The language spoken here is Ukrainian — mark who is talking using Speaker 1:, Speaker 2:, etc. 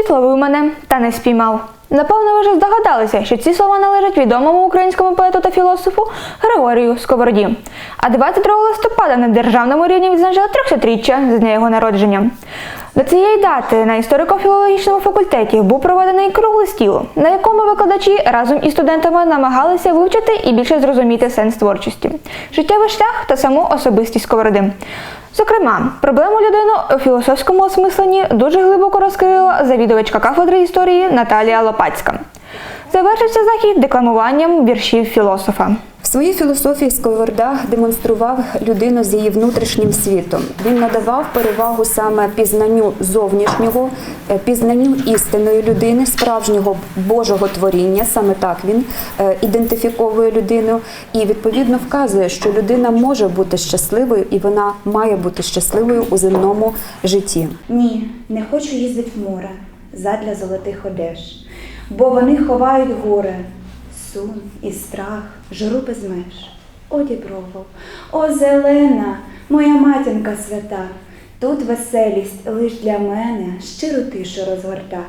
Speaker 1: Світло вимане та не спіймав. Напевно, ви вже здогадалися, що ці слова належать відомому українському поету та філософу Григорію Сковороді. А 22 листопада на державному рівні відзначили 300-річчя з дня його народження. До цієї дати на історико-філологічному факультеті був проведений круглий стіл, на якому викладачі разом із студентами намагалися вивчити і більше зрозуміти сенс творчості, життєвий шлях та саму особистість сковороди. Зокрема, проблему людини у філософському осмисленні дуже глибоко розкрила завідувачка кафедри історії Наталія Лопацька. Завершився захід декламуванням віршів філософа.
Speaker 2: Своїй філософії Сковорода демонстрував людину з її внутрішнім світом. Він надавав перевагу саме пізнанню зовнішнього, е, пізнанню істинної людини, справжнього Божого творіння. Саме так він е, ідентифіковує людину і відповідно вказує, що людина може бути щасливою і вона має бути щасливою у земному житті.
Speaker 3: Ні, не хочу їздить в море задля золотих одеж, бо вони ховають горе, сум і страх, журу без меж. О, діброво, о, зелена, моя матінка свята, тут веселість лиш для мене щиру тишу розгорта.